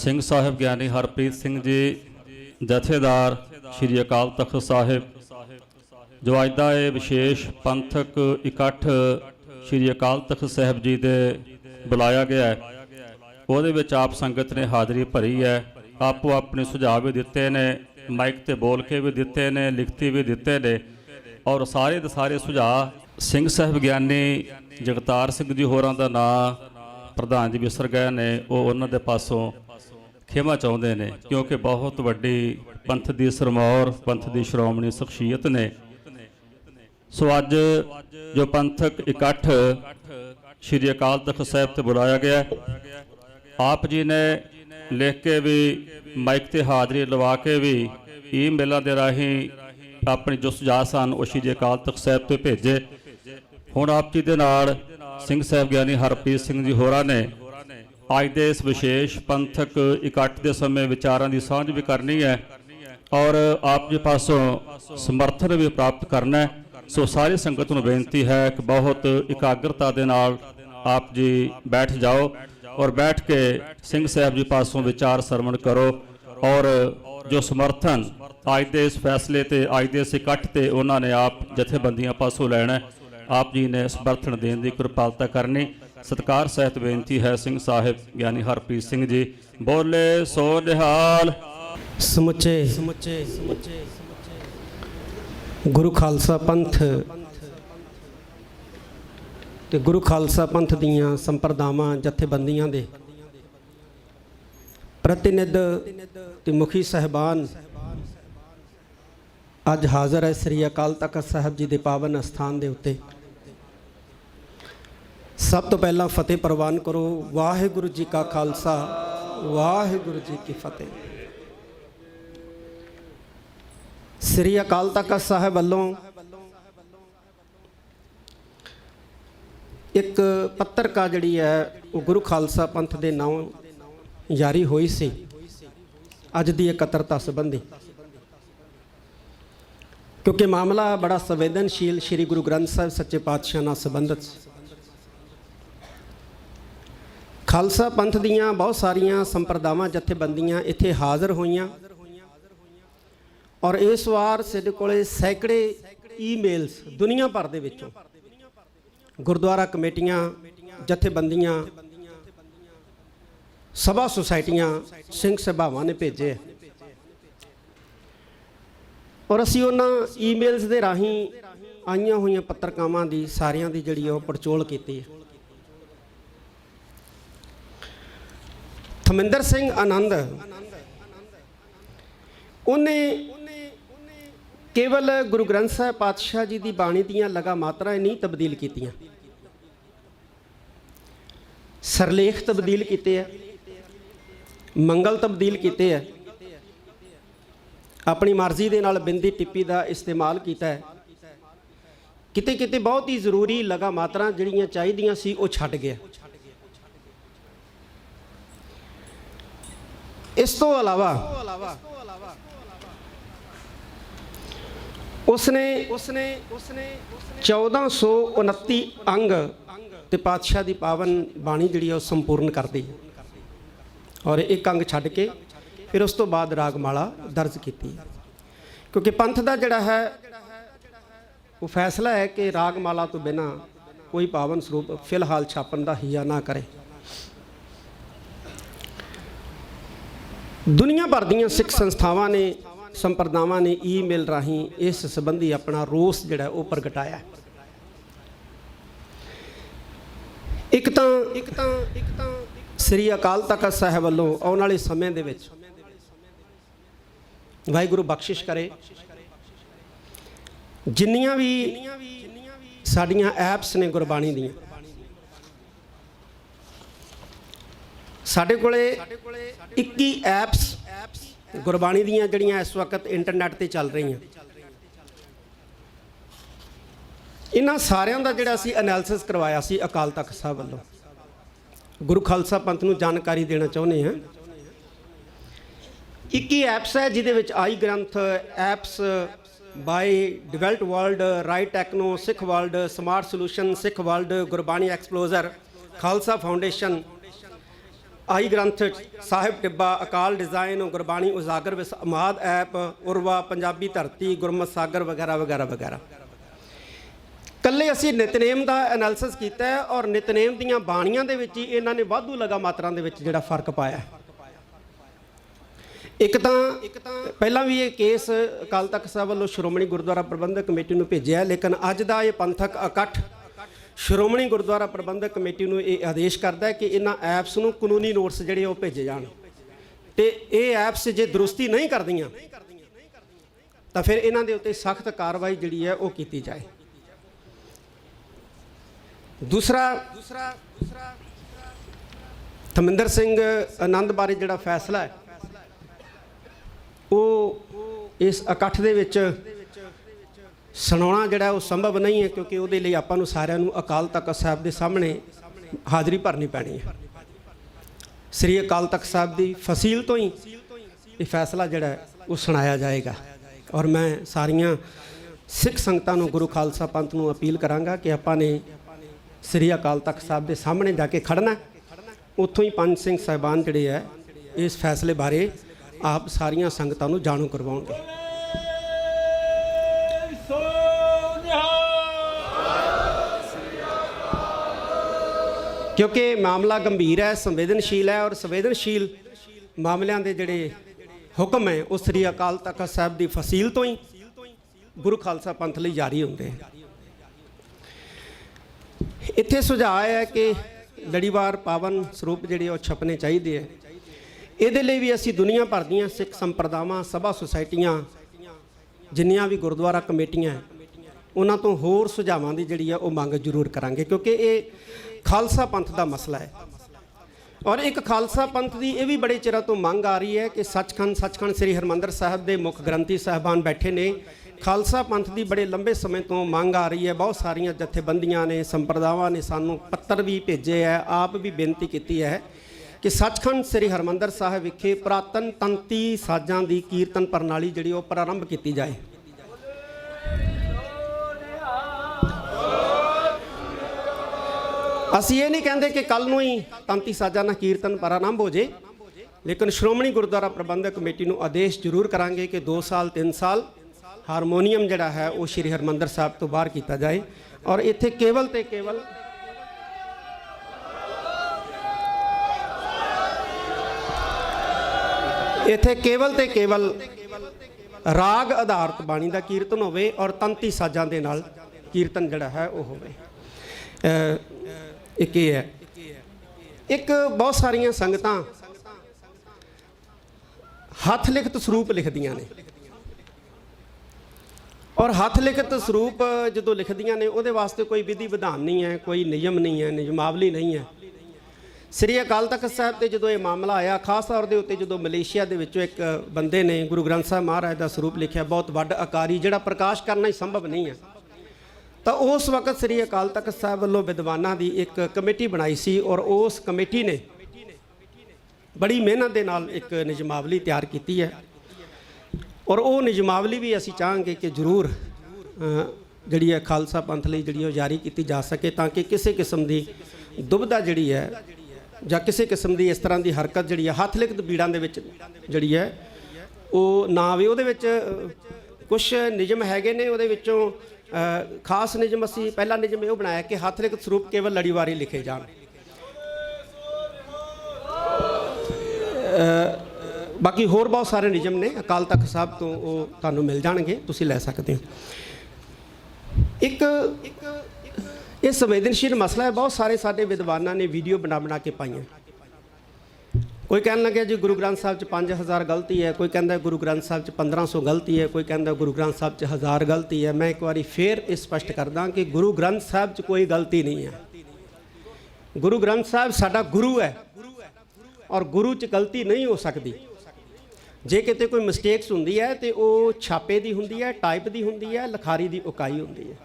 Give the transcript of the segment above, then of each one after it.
ਸਿੰਘ ਸਾਹਿਬ ਗਿਆਨੀ ਹਰਪ੍ਰੀਤ ਸਿੰਘ ਜੀ, ਜਥੇਦਾਰ ਸ੍ਰੀ ਅਕਾਲ ਤਖਤ ਸਾਹਿਬ, ਜੋ ਅੱਜ ਦਾ ਇਹ ਵਿਸ਼ੇਸ਼ ਪੰਥਕ ਇਕੱਠ ਸ੍ਰੀ ਅਕਾਲ ਤਖਤ ਸਾਹਿਬ ਜੀ ਦੇ ਬੁਲਾਇਆ ਗਿਆ ਹੈ। ਉਹਦੇ ਵਿੱਚ ਆਪ ਸੰਗਤ ਨੇ ਹਾਜ਼ਰੀ ਭਰੀ ਹੈ। ਆਪੋ ਆਪਣੇ ਸੁਝਾਅ ਵੀ ਦਿੱਤੇ ਨੇ, ਮਾਈਕ ਤੇ ਬੋਲ ਕੇ ਵੀ ਦਿੱਤੇ ਨੇ, ਲਿਖਤੀ ਵੀ ਦਿੱਤੇ ਨੇ ਔਰ ਸਾਰੇ ਦੇ ਸਾਰੇ ਸੁਝਾਅ ਸਿੰਘ ਸਾਹਿਬ ਗਿਆਨੀ ਜਗਤਾਰ ਸਿੰਘ ਜੀ ਹੋਰਾਂ ਦਾ ਨਾਂ ਪ੍ਰਧਾਨ ਜੀ ਵਿਸਰ ਗਏ ਨੇ, ਉਹ ਉਹਨਾਂ ਦੇ ਪਾਸੋਂ ਖਿਮਾ ਚਾਹੁੰਦੇ ਨੇ, ਕਿਉਂਕਿ ਬਹੁਤ ਵੱਡੀ ਪੰਥ ਦੀ ਸਰਮੌਰ, ਪੰਥ ਦੀ ਸ਼੍ਰੋਮਣੀ ਸ਼ਖਸੀਅਤ ਨੇ। ਸੋ ਅੱਜ ਜੋ ਪੰਥਕ ਇਕੱਠ ਸ੍ਰੀ ਅਕਾਲ ਤਖਤ ਸਾਹਿਬ ਤੇ ਬੁਲਾਇਆ ਗਿਆ, ਆਪ ਜੀ ਨੇ ਲਿਖ ਕੇ ਵੀ, ਮਾਈਕ ਤੇ ਹਾਜ਼ਰੀ ਲਵਾ ਕੇ ਵੀ ਈਮੇਲਾਂ ਦੇ ਰਾਹੀਂ ਆਪਣੇ ਜੋ ਸੁਝਾਅ ਸਨ ਉਹ ਸ੍ਰੀ ਅਕਾਲ ਤਖਤ ਸਾਹਿਬ ਤੇ ਭੇਜੇ। ਹੁਣ ਆਪ ਜੀ ਦੇ ਨਾਲ ਸਿੰਘ ਸਾਹਿਬ ਗਿਆਨੀ ਹਰਪ੍ਰੀਤ ਸਿੰਘ ਜੀ ਹੋਰਾਂ ਨੇ ਅੱਜ ਦੇ ਇਸ ਵਿਸ਼ੇਸ਼ ਪੰਥਕ ਇਕੱਠ ਦੇ ਸਮੇਂ ਵਿਚਾਰਾਂ ਦੀ ਸਾਂਝ ਵੀ ਕਰਨੀ ਹੈ ਔਰ ਆਪ ਜੀ ਪਾਸੋਂ ਸਮਰਥਨ ਵੀ ਪ੍ਰਾਪਤ ਕਰਨਾ ਹੈ। ਸੋ ਸਾਰੀ ਸੰਗਤ ਨੂੰ ਬੇਨਤੀ ਹੈ ਕਿ ਬਹੁਤ ਇਕਾਗਰਤਾ ਦੇ ਨਾਲ ਆਪ ਜੀ ਬੈਠ ਜਾਓ ਔਰ ਬੈਠ ਕੇ ਸਿੰਘ ਸਾਹਿਬ ਜੀ ਪਾਸੋਂ ਵਿਚਾਰ ਸਰਵਣ ਕਰੋ ਔਰ ਜੋ ਸਮਰਥਨ ਅੱਜ ਦੇ ਇਸ ਫੈਸਲੇ ਤੇ, ਅੱਜ ਦੇ ਇਸ ਇਕੱਠ ਤੇ ਉਹਨਾਂ ਨੇ ਆਪ ਜਥੇਬੰਦੀਆਂ ਪਾਸੋਂ ਲੈਣਾ ਆਪ ਜੀ ਨੇ ਸਮਰਥਨ ਦੇਣ ਦੀ ਕਿਰਪਾਲਤਾ ਕਰਨੀ ਸਤਕਾਰ ਸਹਿਤ ਬੇਨਤੀ ਹੈ ਸਿੰਘ ਸਾਹਿਬ, ਗਿਆਨੀ ਹਰਪ੍ਰੀਤ ਸਿੰਘ ਜੀ। ਬੋਲੇ ਸੋ ਨਿਹਾਲ। ਸਮੁੱਚੇ, ਗੁਰੂ ਖਾਲਸਾ ਪੰਥ ਤੇ ਗੁਰੂ ਖਾਲਸਾ ਪੰਥ ਦੀਆਂ ਸੰਪਰਦਾਵਾਂ, ਜਥੇਬੰਦੀਆਂ ਦੇ ਪ੍ਰਤੀਨਿਧ ਤੇ ਮੁਖੀ ਸਹਿਬਾਨ ਅੱਜ ਹਾਜ਼ਰ ਹੈ ਸ੍ਰੀ ਅਕਾਲ ਤਖਤ ਸਾਹਿਬ ਜੀ ਦੇ ਪਾਵਨ ਅਸਥਾਨ ਦੇ ਉੱਤੇ। ਸਭ ਤੋਂ ਪਹਿਲਾਂ ਫਤਿਹ ਪ੍ਰਵਾਨ ਕਰੋ। ਵਾਹਿਗੁਰੂ ਜੀ ਕਾ ਖਾਲਸਾ, ਵਾਹਿਗੁਰੂ ਜੀ ਕੀ ਫਤਿਹ। ਸ੍ਰੀ ਅਕਾਲ ਤਖਤ ਸਾਹਿਬ ਵੱਲੋਂ ਇੱਕ ਪੱਤਰਕਾ ਜਿਹੜੀ ਹੈ, ਉਹ ਗੁਰੂ ਖਾਲਸਾ ਪੰਥ ਦੇ ਨਾਂ ਜਾਰੀ ਹੋਈ ਸੀ। ਅੱਜ ਦੀ ਇਕੱਤਰਤਾ ਸੰਬੰਧੀ। ਕਿਉਂਕਿ ਮਾਮਲਾ ਬੜਾ ਸੰਵੇਦਨਸ਼ੀਲ ਸ੍ਰੀ ਗੁਰੂ ਗ੍ਰੰਥ ਸਾਹਿਬ ਸੱਚੇ ਪਾਤਸ਼ਾਹ ਨਾਲ ਸੰਬੰਧਿਤ ਸੀ। ਖਾਲਸਾ ਪੰਥ ਦੀਆਂ ਬਹੁਤ ਸਾਰੀਆਂ ਸੰਪਰਦਾਵਾਂ, ਜਥੇਬੰਦੀਆਂ ਇੱਥੇ ਹਾਜ਼ਰ ਹੋਈਆਂ। ਔਰ ਇਸ ਵਾਰ ਸਾਡੇ ਕੋਲੇ ਸੈਂਕੜੇ ਈਮੇਲਸ ਦੁਨੀਆ ਭਰ ਦੇ ਵਿੱਚੋਂ ਗੁਰਦੁਆਰਾ ਕਮੇਟੀਆਂ, ਜਥੇਬੰਦੀਆਂ, ਸਭਾ ਸੁਸਾਇਟੀਆਂ, ਸਿੰਘ ਸਭਾਵਾਂ ਨੇ ਭੇਜੇ ਔਰ ਅਸੀਂ ਉਹਨਾਂ ਈਮੇਲਸ ਦੇ ਰਾਹੀਂ ਆਈਆਂ ਹੋਈਆਂ ਪੱਤਰਕਾਵਾਂ ਦੀ, ਸਾਰਿਆਂ ਦੀ ਜਿਹੜੀ ਉਹ ਪੜਚੋਲ ਕੀਤੀ ਹੈ ਥਮਿੰਦਰ ਸਿੰਘ ਆਨੰਦ, ਉਹਨੇ ਕੇਵਲ ਗੁਰੂ ਗ੍ਰੰਥ ਸਾਹਿਬ ਪਾਤਸ਼ਾਹ ਜੀ ਦੀ ਬਾਣੀ ਦੀਆਂ ਲਗਾ ਮਾਤਰਾ ਨਹੀਂ ਤਬਦੀਲ ਕੀਤੀਆਂ। ਸਰਲੇਖ ਤਬਦੀਲ ਕੀਤੇ ਆ, ਮੰਗਲ ਤਬਦੀਲ ਕੀਤੇ ਆ। ਆਪਣੀ ਮਰਜ਼ੀ ਦੇ ਨਾਲ ਬਿੰਦੀ ਟਿੱਪੀ ਦਾ ਇਸਤੇਮਾਲ ਕੀਤਾ ਹੈ। ਕਿਤੇ ਕਿਤੇ ਬਹੁਤ ਹੀ ਜ਼ਰੂਰੀ ਲਗਾ ਮਾਤਰਾ ਜਿਹੜੀਆਂ ਚਾਹੀਦੀਆਂ ਸੀ ਉਹ ਛੱਡ ਗਿਆ। ਇਸ ਤੋਂ ਇਲਾਵਾ ਉਸਨੇ ਉਸਨੇ ਉਸਨੇ 1429 ਅੰਗ ਤੇ ਪਾਤਸ਼ਾਹ ਦੀ ਪਾਵਨ ਬਾਣੀ ਜਿਹੜੀ ਆ ਉਹ ਸੰਪੂਰਨ ਕਰਦੀ ਹੈ ਔਰ ਇੱਕ ਅੰਗ ਛੱਡ ਕੇ ਫਿਰ ਉਸ ਤੋਂ ਬਾਅਦ ਰਾਗਮਾਲਾ ਦਰਜ ਕੀਤੀ। ਕਿਉਂਕਿ ਪੰਥ ਦਾ ਜਿਹੜਾ ਹੈ ਉਹ ਫੈਸਲਾ ਹੈ ਕਿ ਰਾਗਮਾਲਾ ਤੋਂ ਬਿਨਾ ਕੋਈ ਪਾਵਨ ਸਰੂਪ ਫਿਲਹਾਲ ਛਾਪਣ ਦਾ ਹਿਆ ਨਾ ਕਰੇ। ਦੁਨੀਆ ਭਰ ਦੀਆਂ ਸਿੱਖ ਸੰਸਥਾਵਾਂ ਨੇ, ਸੰਪਰਦਾਵਾਂ ਨੇ ਈਮੇਲ ਰਾਹੀਂ ਇਸ ਸੰਬੰਧੀ ਆਪਣਾ ਰੋਸ ਜਿਹੜਾ ਉਹ ਪ੍ਰਗਟਾਇਆ। ਇੱਕ ਤਾਂ ਇੱਕ ਤਾਂ ਇੱਕ ਤਾਂ ਸ੍ਰੀ ਅਕਾਲ ਤਖਤ ਸਾਹਿਬ ਵੱਲੋਂ ਆਉਣ ਵਾਲੇ ਸਮੇਂ ਦੇ ਵਿੱਚ ਵਾਹਿਗੁਰੂ ਬਖਸ਼ਿਸ਼ ਕਰੇ। ਜਿੰਨੀਆਂ ਵੀ ਸਾਡੀਆਂ ਐਪਸ ਨੇ ਗੁਰਬਾਣੀ ਦੀਆਂ, ਸਾਡੇ ਕੋਲੇ 21 ਐਪਸ ਗੁਰਬਾਣੀ ਦੀਆਂ ਜਿਹੜੀਆਂ ਇਸ ਵਕਤ ਇੰਟਰਨੈਟ ਤੇ ਚੱਲ ਰਹੀਆਂ। ਇਹਨਾਂ ਸਾਰਿਆਂ ਦਾ ਜਿਹੜਾ ਅਸੀਂ ਐਨਾਲਿਸਿਸ ਕਰਵਾਇਆ ਸੀ ਅਕਾਲ ਤਖਤ ਸਾਹਿਬ ਵੱਲੋਂ। ਗੁਰੂ ਖਾਲਸਾ ਪੰਥ ਨੂੰ ਜਾਣਕਾਰੀ ਦੇਣਾ ਚਾਹੁੰਦੇ ਹਾਂ। 21 ਐਪਸ ਹੈ ਜਿਹਦੇ ਵਿੱਚ i Granth apps by developed world right techno Sikh world smart solution Sikh world Gurbani explorer Khalsa foundation ਆਹੀ ਗ੍ਰੰਥ ਸਾਹਿਬ ਟਿੱਬਾ, ਅਕਾਲ ਡਿਜ਼ਾਈਨ ਗੁਰਬਾਣੀ ਉਜਾਗਰ ਵਿਸ ਅਮਾਦ ਐਪ, ਉਰਵਾ, ਪੰਜਾਬੀ ਧਰਤੀ, ਗੁਰਮਤ ਸਾਗਰ ਵਗੈਰਾ ਵਗੈਰਾ ਵਗੈਰਾ ਕੱਲੇ ਅਸੀਂ ਨਿਤਨੇਮ ਦਾ ਐਨਾਲਿਸਿਸ ਕੀਤਾ ਹੈ ਔਰ ਨਿਤਨੇਮ ਦੀਆਂ ਬਾਣੀਆਂ ਦੇ ਵਿੱਚ ਹੀ ਇਹਨਾਂ ਨੇ ਵਾਧੂ ਲਗਾ ਮਾਤਰਾ ਦੇ ਵਿੱਚ ਜਿਹੜਾ ਫ਼ਰਕ ਪਾਇਆ ਹੈ। ਇੱਕ ਤਾਂ ਪਹਿਲਾਂ ਵੀ ਇਹ ਕੇਸ ਅਕਾਲ ਤਖਤ ਸਾਹਿਬ ਵੱਲੋਂ ਸ਼੍ਰੋਮਣੀ ਗੁਰਦੁਆਰਾ ਪ੍ਰਬੰਧਕ ਕਮੇਟੀ ਨੂੰ ਭੇਜਿਆ, ਲੇਕਿਨ ਅੱਜ ਦਾ ਇਹ ਪੰਥਕ ਇਕੱਠ ਸ਼੍ਰੋਮਣੀ ਗੁਰਦੁਆਰਾ ਪ੍ਰਬੰਧਕ ਕਮੇਟੀ ਨੂੰ ਇਹ ਆਦੇਸ਼ ਕਰਦਾ ਹੈ ਕਿ ਇਹਨਾਂ ਐਪਸ ਨੂੰ ਕਾਨੂੰਨੀ ਨੋਟਿਸ ਜਿਹੜੇ ਉਹ ਭੇਜੇ ਜਾਣ। ਤੇ ਇਹ ਐਪਸ ਜੇ ਦਰੁਸਤੀ ਨਹੀਂ ਕਰਦੀਆਂ, ਤਾਂ ਫਿਰ ਇਹਨਾਂ ਦੇ ਉੱਤੇ ਸਖਤ ਕਾਰਵਾਈ ਜਿਹੜੀ ਹੈ ਉਹ ਕੀਤੀ ਜਾਏ। ਦੂਸਰਾ ਦੂਸਰਾ ਦੂਸਰਾ ਥਮਿੰਦਰ ਸਿੰਘ ਆਨੰਦ ਬਾਰੇ ਜਿਹੜਾ ਫੈਸਲਾ ਹੈ, ਉਹ ਇਸ ਇਕੱਠ ਦੇ ਵਿੱਚ ਸੁਣਾਉਣਾ ਜਿਹੜਾ ਉਹ ਸੰਭਵ ਨਹੀਂ ਹੈ ਕਿਉਂਕਿ ਉਹਦੇ ਲਈ ਆਪਾਂ ਨੂੰ ਸਾਰਿਆਂ ਨੂੰ ਅਕਾਲ ਤਖਤ ਸਾਹਿਬ ਦੇ ਸਾਹਮਣੇ ਹਾਜ਼ਰੀ ਭਰਨੀ ਪੈਣੀ ਹੈ। ਸ੍ਰੀ ਅਕਾਲ ਤਖਤ ਸਾਹਿਬ ਦੀ ਫਸੀਲ ਤੋਂ ਹੀ ਇਹ ਫੈਸਲਾ ਜਿਹੜਾ ਉਹ ਸੁਣਾਇਆ ਜਾਏਗਾ। ਔਰ ਮੈਂ ਸਾਰੀਆਂ ਸਿੱਖ ਸੰਗਤਾਂ ਨੂੰ ਗੁਰੂ ਖਾਲਸਾ ਪੰਥ ਨੂੰ ਅਪੀਲ ਕਰਾਂਗਾ ਕਿ ਆਪਾਂ ਨੇ ਸ੍ਰੀ ਅਕਾਲ ਤਖਤ ਸਾਹਿਬ ਦੇ ਸਾਹਮਣੇ ਜਾ ਕੇ ਖੜਨਾ ਉੱਥੋਂ ਹੀ ਪੰਜ ਸਿੰਘ ਸਾਹਿਬਾਨ ਜਿਹੜੇ ਹੈ ਇਸ ਫੈਸਲੇ ਬਾਰੇ ਆਪ ਸਾਰੀਆਂ ਸੰਗਤਾਂ ਨੂੰ ਜਾਣੂ ਕਰਵਾਉਣਗੇ। ਕਿਉਂਕਿ ਮਾਮਲਾ ਗੰਭੀਰ ਹੈ, ਸੰਵੇਦਨਸ਼ੀਲ ਹੈ ਔਰ ਸੰਵੇਦਨਸ਼ੀਲ ਮਾਮਲਿਆਂ ਦੇ ਜਿਹੜੇ ਹੁਕਮ ਹੈ, ਉਹ ਸ੍ਰੀ ਅਕਾਲ ਤਖਤ ਸਾਹਿਬ ਦੀ ਫਸੀਲ ਤੋਂ ਹੀ ਗੁਰੂ ਖਾਲਸਾ ਪੰਥ ਲਈ ਜਾਰੀ ਹੁੰਦੇ ਹੈ ਇੱਥੇ ਸੁਝਾਅ ਹੈ ਕਿ ਲੜੀਵਾਰ ਪਾਵਨ ਸਰੂਪ ਜਿਹੜੇ ਉਹ ਛਪਨੇ ਚਾਹੀਦੇ ਹੈ ਇਹਦੇ ਲਈ ਵੀ ਅਸੀਂ ਦੁਨੀਆ ਭਰ ਦੀਆਂ ਸਿੱਖ ਸੰਪਰਦਾਵਾਂ, ਸਭਾ ਸੁਸਾਇਟੀਆਂ, ਜਿੰਨੀਆਂ ਵੀ ਗੁਰਦੁਆਰਾ ਕਮੇਟੀਆਂ ਉਹਨਾਂ ਤੋਂ ਹੋਰ ਸੁਝਾਵਾਂ ਦੀ ਜਿਹੜੀ ਹੈ ਉਹ ਮੰਗ ਜ਼ਰੂਰ ਕਰਾਂਗੇ ਕਿਉਂਕਿ ਇਹ ਖਾਲਸਾ ਪੰਥ ਦਾ ਮਸਲਾ ਹੈ। ਔਰ ਇੱਕ ਖਾਲਸਾ ਪੰਥ ਦੀ ਇਹ ਵੀ ਬੜੇ ਚਿਰਾਂ ਤੋਂ ਮੰਗ ਆ ਰਹੀ ਹੈ ਕਿ ਸੱਚਖੰਡ ਸੱਚਖੰਡ ਸ੍ਰੀ ਹਰਮੰਦਰ ਸਾਹਿਬ ਦੇ ਮੁੱਖ ਗ੍ਰੰਥੀ ਸਾਹਿਬਾਨ ਬੈਠੇ ਨੇ। ਖਾਲਸਾ ਪੰਥ ਦੀ ਬੜੇ ਲੰਬੇ ਸਮੇਂ ਤੋਂ ਮੰਗ ਆ ਰਹੀ ਹੈ, ਬਹੁਤ ਸਾਰੀਆਂ ਜਥੇਬੰਦੀਆਂ ਨੇ, ਸੰਪਰਦਾਵਾਂ ਨੇ ਸਾਨੂੰ ਪੱਤਰ ਵੀ ਭੇਜੇ ਹੈ, ਆਪ ਵੀ ਬੇਨਤੀ ਕੀਤੀ ਹੈ ਕਿ ਸੱਚਖੰਡ ਸ੍ਰੀ ਹਰਮੰਦਰ ਸਾਹਿਬ ਵਿਖੇ ਪ੍ਰਾਤਨ ਤੰਤੀ ਸਾਜ਼ਾਂ ਦੀ ਕੀਰਤਨ ਪ੍ਰਣਾਲੀ ਜਿਹੜੀ ਉਹ ਪ੍ਰਾਰੰਭ ਕੀਤੀ ਜਾਏ। ਅਸੀਂ ਇਹ ਨਹੀਂ ਕਹਿੰਦੇ ਕਿ ਕੱਲ ਨੂੰ ਹੀ ਤੰਤੀ ਸਾਜ਼ਾਂ ਨਾਲ ਕੀਰਤਨ ਪ੍ਰਾਰੰਭ ਹੋ ਜੇ। ਲੇਕਿਨ ਸ਼੍ਰੋਮਣੀ ਗੁਰਦੁਆਰਾ ਪ੍ਰਬੰਧਕ ਕਮੇਟੀ ਨੂੰ ਆਦੇਸ਼ ਜ਼ਰੂਰ ਕਰਾਂਗੇ ਕਿ 2 ਸਾਲ 3 ਸਾਲ ਹਾਰਮੋਨੀਅਮ ਜਿਹੜਾ ਹੈ ਉਹ ਸ਼੍ਰੀ ਹਰਮੰਦਰ ਸਾਹਿਬ ਤੋਂ ਬਾਹਰ ਕੀਤਾ ਜਾਏ। ਔਰ ਇੱਥੇ ਕੇਵਲ ਤੇ ਕੇਵਲ ਇੱਥੇ ਕੇਵਲ ਤੇ ਕੇਵਲ ਰਾਗ ਆਧਾਰਿਤ ਬਾਣੀ ਦਾ ਕੀਰਤਨ ਹੋਵੇ ਔਰ ਤੰਤੀ ਸਾਜ਼ਾਂ ਦੇ ਨਾਲ ਕੀਰਤਨ ਜਿਹੜਾ ਹੈ ਉਹ ਹੋਵੇ। ਇੱਕ ਇਹ ਹੈ। ਇੱਕ ਬਹੁਤ ਸਾਰੀਆਂ ਸੰਗਤਾਂ ਹੱਥ ਲਿਖਤ ਸਰੂਪ ਲਿਖਦੀਆਂ ਨੇ। ਔਰ ਹੱਥ ਲਿਖਤ ਸਰੂਪ ਜਦੋਂ ਲਿਖਦੀਆਂ ਨੇ, ਉਹਦੇ ਵਾਸਤੇ ਕੋਈ ਵਿਧੀ ਵਿਧਾਨ ਨਹੀਂ ਹੈ, ਕੋਈ ਨਿਯਮ ਨਹੀਂ ਹੈ, ਨਿਯਮਾਵਲੀ ਨਹੀਂ ਹੈ। ਸ੍ਰੀ ਅਕਾਲ ਤਖਤ ਸਾਹਿਬ ਤੇ ਜਦੋਂ ਇਹ ਮਾਮਲਾ ਆਇਆ, ਖਾਸ ਤੌਰ ਦੇ ਉੱਤੇ ਜਦੋਂ ਮਲੇਸ਼ੀਆ ਦੇ ਵਿੱਚੋਂ ਇੱਕ ਬੰਦੇ ਨੇ ਗੁਰੂ ਗ੍ਰੰਥ ਸਾਹਿਬ ਮਹਾਰਾਜ ਦਾ ਸਰੂਪ ਲਿਖਿਆ, ਬਹੁਤ ਵੱਡ ਆਕਾਰੀ, ਜਿਹੜਾ ਪ੍ਰਕਾਸ਼ ਕਰਨਾ ਹੀ ਸੰਭਵ ਨਹੀਂ ਹੈ। ਤਾਂ ਉਸ ਵਕਤ ਸ੍ਰੀ ਅਕਾਲ ਤਖਤ ਸਾਹਿਬ ਵੱਲੋਂ ਵਿਦਵਾਨਾਂ ਦੀ ਇੱਕ ਕਮੇਟੀ ਬਣਾਈ ਸੀ ਔਰ ਉਸ ਕਮੇਟੀ ਨੇ ਬੜੀ ਮਿਹਨਤ ਦੇ ਨਾਲ ਇੱਕ ਨਿਯਮਾਵਲੀ ਤਿਆਰ ਕੀਤੀ ਹੈ। ਔਰ ਉਹ ਨਿਯਮਾਵਲੀ ਵੀ ਅਸੀਂ ਚਾਹਾਂਗੇ ਕਿ ਜ਼ਰੂਰ ਜਿਹੜੀ ਹੈ ਖਾਲਸਾ ਪੰਥ ਲਈ ਜਿਹੜੀ ਉਹ ਜਾਰੀ ਕੀਤੀ ਜਾ ਸਕੇ ਤਾਂ ਕਿ ਕਿਸੇ ਕਿਸਮ ਦੀ ਦੁਬਿਧਾ ਜਿਹੜੀ ਹੈ ਜਾਂ ਕਿਸੇ ਕਿਸਮ ਦੀ ਇਸ ਤਰ੍ਹਾਂ ਦੀ ਹਰਕਤ ਜਿਹੜੀ ਹੈ ਹੱਥ ਲਿਖਤ ਬੀੜਾਂ ਦੇ ਵਿੱਚ ਜਿਹੜੀ ਹੈ ਉਹ ਨਾ ਵੀ ਉਹਦੇ ਵਿੱਚ ਕੁਝ ਨਿਯਮ ਹੈਗੇ ਨੇ, ਉਹਦੇ ਵਿੱਚੋਂ ਖਾਸ ਨਿਯਮ ਅਸੀਂ ਪਹਿਲਾ ਨਿਯਮ ਇਹ ਬਣਾਇਆ ਕਿ ਹੱਥ ਲਿਖਤ ਸਰੂਪ ਕੇਵਲ ਲੜੀਵਾਰੀ ਲਿਖੇ ਜਾਣ। ਬਾਕੀ ਹੋਰ ਬਹੁਤ ਸਾਰੇ ਨਿਯਮ ਨੇ। ਅਕਾਲ ਤਖਤ ਸਾਹਿਬ ਤੋਂ ਉਹ ਤੁਹਾਨੂੰ ਮਿਲ ਜਾਣਗੇ। ਤੁਸੀਂ ਲੈ ਸਕਦੇ ਹੋ। ਇੱਕ ਇਹ ਸੰਵੇਦਨਸ਼ੀਲ ਮਸਲਾ ਹੈ। ਬਹੁਤ ਸਾਰੇ ਸਾਡੇ ਵਿਦਵਾਨਾਂ ਨੇ ਵੀਡੀਓ ਬਣਾ ਬਣਾ ਕੇ ਪਾਈਆਂ। ਕੋਈ ਕਹਿਣ ਲੱਗਿਆ ਜੀ ਗੁਰੂ ਗ੍ਰੰਥ ਸਾਹਿਬ 'ਚ 5000 ਗਲਤੀ ਹੈ, ਕੋਈ ਕਹਿੰਦਾ ਗੁਰੂ ਗ੍ਰੰਥ ਸਾਹਿਬ 'ਚ 1500 ਗਲਤੀ ਹੈ, ਕੋਈ ਕਹਿੰਦਾ ਗੁਰੂ ਗ੍ਰੰਥ ਸਾਹਿਬ 'ਚ 1000 ਗਲਤੀ ਹੈ, ਮੈਂ ਇੱਕ ਵਾਰੀ ਫੇਰ ਇਹ ਸਪਸ਼ਟ ਕਰਦਾ ਕਿ ਗੁਰੂ ਗ੍ਰੰਥ ਸਾਹਿਬ 'ਚ ਕੋਈ ਗਲਤੀ ਨਹੀਂ ਹੈ। ਗੁਰੂ ਗ੍ਰੰਥ ਸਾਹਿਬ ਸਾਡਾ ਗੁਰੂ ਹੈ ਔਰ ਗੁਰੂ 'ਚ ਗਲਤੀ ਨਹੀਂ ਹੋ ਸਕਦੀ। ਜੇ ਕਿਤੇ ਕੋਈ ਮਿਸਟੇਕਸ ਹੁੰਦੀ ਹੈ ਤੇ ਉਹ ਛਾਪੇ ਦੀ ਹੁੰਦੀ ਹੈ ਟਾਈਪ ਦੀ ਹੁੰਦੀ ਹੈ, ਲਖਾਰੀ ਦੀ ਉਕਾਈ ਹੁੰਦੀ ਹੈ।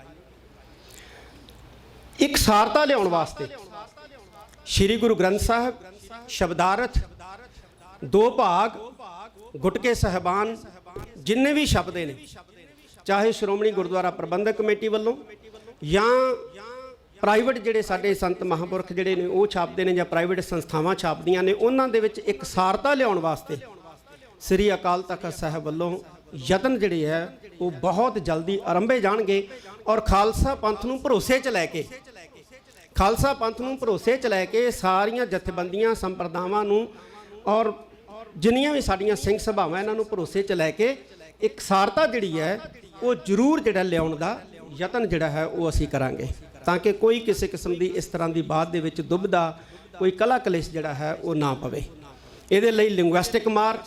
ਇੱਕ ਸਾਰਤਾ ਲਿਆਉਣ ਵਾਸਤੇ ਸ੍ਰੀ ਗੁਰੂ ਗ੍ਰੰਥ ਸਾਹਿਬ ਸ਼ਬਦਾਰਥ ਦੋ ਭਾਗ ਗੁਟਕੇ ਸਹਿਬਾਨ ਜਿੰਨੇ ਵੀ ਸ਼ਬਦ ਨੇ, ਚਾਹੇ ਸ਼੍ਰੋਮਣੀ ਗੁਰਦੁਆਰਾ ਪ੍ਰਬੰਧਕ ਕਮੇਟੀ ਵੱਲੋਂ ਜਾਂ ਪ੍ਰਾਈਵੇਟ ਜਿਹੜੇ ਸਾਡੇ ਸੰਤ ਮਹਾਂਪੁਰਖ ਜਿਹੜੇ ਨੇ, ਉਹ ਛਾਪਦੇ ਨੇ ਜਾਂ ਪ੍ਰਾਈਵੇਟ ਸੰਸਥਾਵਾਂ ਛਾਪਦੀਆਂ ਨੇ, ਉਹਨਾਂ ਦੇ ਵਿੱਚ ਇੱਕ ਸਾਰਤਾ ਲਿਆਉਣ ਵਾਸਤੇ ਸ੍ਰੀ ਅਕਾਲ ਤਖਤ ਸਾਹਿਬ ਵੱਲੋਂ ਯਤਨ ਜਿਹੜੇ ਹੈ, ਉਹ ਬਹੁਤ ਜਲਦੀ ਆਰੰਭੇ ਜਾਣਗੇ ਔਰ ਖਾਲਸਾ ਪੰਥ ਨੂੰ ਭਰੋਸੇ 'ਚ ਲੈ ਕੇ, ਖਾਲਸਾ ਪੰਥ ਨੂੰ ਭਰੋਸੇ 'ਚ ਲੈ ਕੇ ਸਾਰੀਆਂ ਜਥੇਬੰਦੀਆਂ, ਸੰਪਰਦਾਵਾਂ ਨੂੰ ਔਰ ਜਿੰਨੀਆਂ ਵੀ ਸਾਡੀਆਂ ਸਿੰਘ ਸਭਾਵਾਂ ਇਹਨਾਂ ਨੂੰ ਭਰੋਸੇ 'ਚ ਲੈ ਕੇ ਇੱਕ ਸਾਰਤਾ ਜਿਹੜੀ ਹੈ ਉਹ ਜ਼ਰੂਰ ਜਿਹੜਾ ਲਿਆਉਣ ਦਾ ਯਤਨ ਜਿਹੜਾ ਹੈ ਉਹ ਅਸੀਂ ਕਰਾਂਗੇ ਤਾਂ ਕਿ ਕੋਈ ਕਿਸੇ ਕਿਸਮ ਦੀ ਇਸ ਤਰ੍ਹਾਂ ਦੀ ਬਾਤ ਦੇ ਵਿੱਚ ਦੁਬਦਾ ਕੋਈ ਕਲਾ ਕਲੇਸ਼ ਜਿਹੜਾ ਹੈ ਉਹ ਨਾ ਪਵੇ ਇਹਦੇ ਲਈ ਲਿੰਗੁਇਸਟਿਕ ਮਾਰ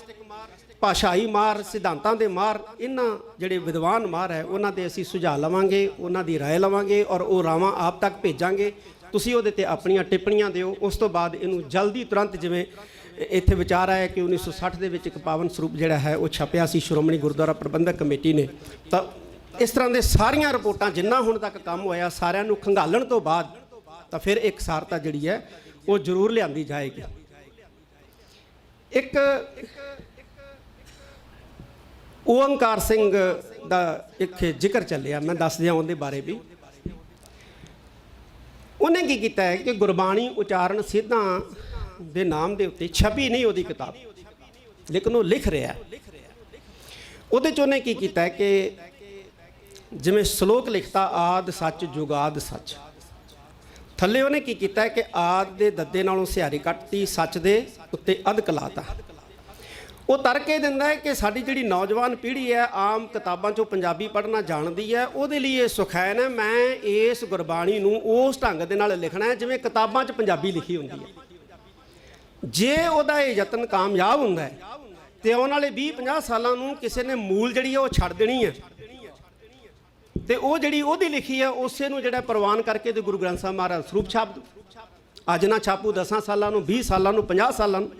ਭਾਸ਼ਾਈ ਮਾਰ ਸਿਧਾਂਤਾਂ ਦੇ ਮਾਰ ਇਹਨਾਂ ਜਿਹੜੇ ਵਿਦਵਾਨ ਮਾਰ ਹੈ ਉਹਨਾਂ ਦੇ ਅਸੀਂ ਸੁਝਾਅ ਲਵਾਂਗੇ ਉਹਨਾਂ ਦੀ رائے ਲਵਾਂਗੇ ਔਰ ਉਹ ਰਾਵਾਂ ਆਪ ਤੱਕ ਭੇਜਾਂਗੇ ਤੁਸੀਂ ਉਹਦੇ ਤੇ ਆਪਣੀਆਂ ਟਿੱਪਣੀਆਂ ਦਿਓ ਉਸ ਤੋਂ ਬਾਅਦ ਇਹਨੂੰ ਜਲਦੀ ਤੁਰੰਤ ਜਿਵੇਂ ਇੱਥੇ ਵਿਚਾਰ ਆਇਆ ਕਿ 1960 ਦੇ ਵਿੱਚ ਇੱਕ ਪਾਵਨ ਸਰੂਪ ਜਿਹੜਾ ਹੈ, ਉਹ ਛਪਿਆ ਸੀ। ਸ਼੍ਰੋਮਣੀ ਗੁਰਦੁਆਰਾ ਪ੍ਰਬੰਧਕ ਕਮੇਟੀ ਨੇ। ਤਾਂ ਇਸ ਤਰ੍ਹਾਂ ਦੇ ਸਾਰੀਆਂ ਰਿਪੋਰਟਾਂ ਜਿੰਨਾ ਹੁਣ ਤੱਕ ਕੰਮ ਹੋਇਆ, ਸਾਰਿਆਂ ਨੂੰ ਖੰਗਾਲਣ ਤੋਂ ਬਾਅਦ ਤਾਂ ਫਿਰ ਇੱਕ ਸਾਰਤਾ ਜਿਹੜੀ ਹੈ, ਉਹ ਜ਼ਰੂਰ ਲਿਆਂਦੀ ਜਾਏਗੀ। ਇੱਕ ਓੰਕਾਰ ਸਿੰਘ ਦਾ ਇੱਕ ਜ਼ਿਕਰ ਚੱਲਿਆ, ਮੈਂ ਦੱਸ ਦਿਆਂ ਉਹਦੇ ਬਾਰੇ ਵੀ। ਉਹਨੇ ਕੀ ਕੀਤਾ ਹੈ ਕਿ ਗੁਰਬਾਣੀ ਉਚਾਰਨ ਸਿੱਧਾਂ ਦੇ ਨਾਮ ਦੇ ਉੱਤੇ ਛਪੀ ਨਹੀਂ ਉਹਦੀ ਕਿਤਾਬ। ਲੇਕਿਨ ਉਹ ਲਿਖ ਰਿਹਾ ਹੈ। ਉਹਦੇ ਚ ਉਹਨੇ ਕੀ ਕੀਤਾ ਕਿ ਜਿਵੇਂ ਸ਼ਲੋਕ ਲਿਖਤਾ, ਆਦ ਸੱਚ, ਜੁਗਾਦ ਸੱਚ। ਥੱਲੇ ਉਹਨੇ ਕੀ ਕੀਤਾ ਕਿ ਆਦ ਦੇ ਦੱਦੇ ਨਾਲੋਂ ਸਿਹਾਰੀ ਕੱਟਤੀ, ਸੱਚ ਦੇ ਉੱਤੇ ਅਧ ਕਲਾਤਾ ਉਹ ਤਰਕ ਇਹ ਦਿੰਦਾ ਹੈ ਕਿ ਸਾਡੀ ਜਿਹੜੀ ਨੌਜਵਾਨ ਪੀੜ੍ਹੀ ਹੈ, ਆਮ ਕਿਤਾਬਾਂ ਚੋਂ ਪੰਜਾਬੀ ਪੜ੍ਹਨਾ ਜਾਣਦੀ ਹੈ, ਉਹਦੇ ਲਈ ਇਹ ਸੁਖੈਨ ਹੈ, ਮੈਂ ਇਸ ਗੁਰਬਾਣੀ ਨੂੰ ਉਸ ਢੰਗ ਦੇ ਨਾਲ ਲਿਖਣਾ ਹੈ, ਜਿਵੇਂ ਕਿਤਾਬਾਂ 'ਚ ਪੰਜਾਬੀ ਲਿਖੀ ਹੁੰਦੀ ਹੈ। ਜੇ ਉਹਦਾ ਇਹ ਯਤਨ ਕਾਮਯਾਬ ਹੁੰਦਾ ਹੈ, ਤੇ ਆਉਣ ਵਾਲੇ 20 50 ਸਾਲਾਂ ਨੂੰ ਕਿਸੇ ਨੇ ਮੂਲ ਜਿਹੜੀ ਹੈ ਉਹ ਛੱਡ ਦੇਣੀ ਹੈ। ਤੇ ਉਹ ਜਿਹੜੀ ਉਹਦੀ ਲਿਖੀ ਹੈ, ਉਸੇ ਨੂੰ ਜਿਹੜਾ ਪ੍ਰਵਾਨ ਕਰਕੇ ਤੇ ਗੁਰੂ ਗ੍ਰੰਥ ਸਾਹਿਬ ਮਹਾਰਾਜ ਸਰੂਪ ਛਾਪ ਦਿਓ। ਅੱਜ ਨਾ ਛਾਪੂ 10 ਸਾਲਾਂ ਨੂੰ 20 ਸਾਲਾਂ ਨੂੰ 50 ਸਾਲਾਂ ਨੂੰ।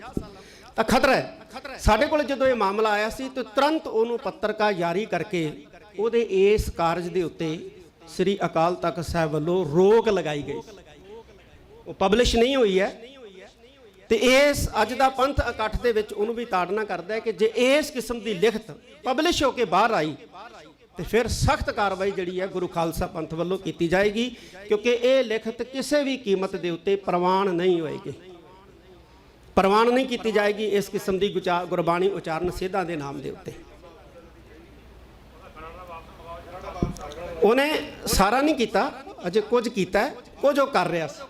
ਤਾਂ ਖਤਰਾ ਹੈ। ਸਾਡੇ ਕੋਲ ਜਦੋਂ ਇਹ ਮਾਮਲਾ ਆਇਆ ਸੀ, ਤੇ ਤੁਰੰਤ ਉਹਨੂੰ ਪੱਤਰਕਾ ਜਾਰੀ ਕਰਕੇ ਉਹਦੇ ਇਸ ਕਾਰਜ ਦੇ ਉੱਤੇ ਸ੍ਰੀ ਅਕਾਲ ਤਖਤ ਸਾਹਿਬ ਵੱਲੋਂ ਰੋਕ ਲਗਾਈ ਗਈ। ਉਹ ਪਬਲਿਸ਼ ਨਹੀਂ ਹੋਈ ਹੈ। ਤੇ ਇਸ ਅੱਜ ਦਾ ਪੰਥ ਇਕੱਠ ਦੇ ਵਿੱਚ ਉਹਨੂੰ ਵੀ ਤਾੜਨਾ ਕਰਦਾ ਹੈ ਕਿ ਜੇ ਇਸ ਕਿਸਮ ਦੀ ਲਿਖਤ ਪਬਲਿਸ਼ ਹੋ ਕੇ ਬਾਹਰ ਆਈ, ਤੇ ਫਿਰ ਸਖਤ ਕਾਰਵਾਈ ਜਿਹੜੀ ਹੈ ਗੁਰੂ ਖਾਲਸਾ ਪੰਥ ਵੱਲੋਂ ਕੀਤੀ ਜਾਏਗੀ, ਕਿਉਂਕਿ ਇਹ ਲਿਖਤ ਕਿਸੇ ਵੀ ਕੀਮਤ ਦੇ ਉੱਤੇ ਪ੍ਰਵਾਨ ਨਹੀਂ ਹੋਏਗੀ। ਪ੍ਰਵਾਨ ਨਹੀਂ ਕੀਤੀ ਜਾਏਗੀ ਇਸ ਕਿਸਮ ਦੀ ਗੁਚਾ- ਗੁਰਬਾਣੀ ਉਚਾਰਨ ਸਿੱਧਾਂ ਦੇ ਨਾਮ ਦੇ ਉੱਤੇ। ਉਹਨੇ ਸਾਰਾ ਨਹੀਂ ਕੀਤਾ, ਅਜੇ ਕੁਝ ਕੀਤਾ ਕੁਝ ਉਹ ਕਰ ਰਿਹਾ ਸੀ।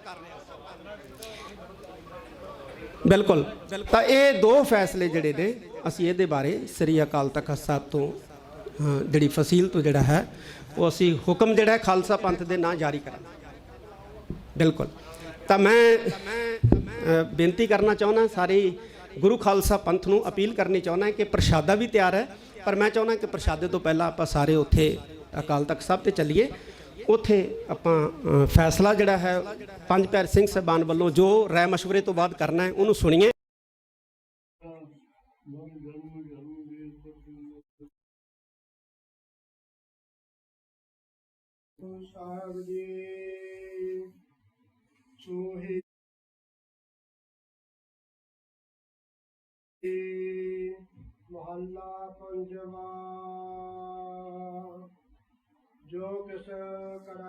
ਬਿਲਕੁਲ। ਤਾਂ ਇਹ ਦੋ ਫੈਸਲੇ ਜਿਹੜੇ ਨੇ, ਅਸੀਂ ਇਹਦੇ ਬਾਰੇ ਸ੍ਰੀ ਅਕਾਲ ਤਖਤ ਸਾਹਿਬ ਤੋਂ ਜਿਹੜੀ ਫਸੀਲ ਤੋਂ ਜਿਹੜਾ ਹੈ, ਉਹ ਅਸੀਂ ਹੁਕਮ ਜਿਹੜਾ ਹੈ ਖਾਲਸਾ ਪੰਥ ਦੇ ਨਾਂ ਜਾਰੀ ਕਰਾਂਗੇ। ਬਿਲਕੁਲ। ਤਾਂ ਮੈਂ ਬੇਨਤੀ ਕਰਨਾ ਚਾਹੁੰਦਾ, ਸਾਰੇ ਗੁਰੂ ਖਾਲਸਾ ਪੰਥ ਨੂੰ ਅਪੀਲ ਕਰਨੀ ਚਾਹੁੰਦਾ ਕਿ ਪ੍ਰਸ਼ਾਦਾ ਵੀ ਤਿਆਰ ਹੈ, ਪਰ ਮੈਂ ਚਾਹੁੰਦਾ ਕਿ ਪ੍ਰਸ਼ਾਦੇ ਤੋਂ ਪਹਿਲਾਂ ਆਪਾਂ ਸਾਰੇ ਉੱਥੇ ਅਕਾਲ ਤਖਤ ਸਾਹਿਬ ਤੇ ਚੱਲੀਏ। ਉੱਥੇ ਆਪਾਂ ਫੈਸਲਾ ਜਿਹੜਾ ਹੈ, ਪੰਜ ਪਿਆਰੇ ਸਿੰਘ ਸਾਹਿਬਾਨ ਵੱਲੋਂ ਜੋ ਰਾਏ ਮਸ਼ਵਰੇ ਤੋਂ ਬਾਅਦ ਕਰਨਾ ਹੈ, ਉਹਨੂੰ ਸੁਣੀਏ। ਸਾਹਿਬ ਜੀ ਸੋਹੀ ਮਹੱਲਾ ਪੰਜਵਾ। ਜੋ ਕਿਸ ਕਰਾ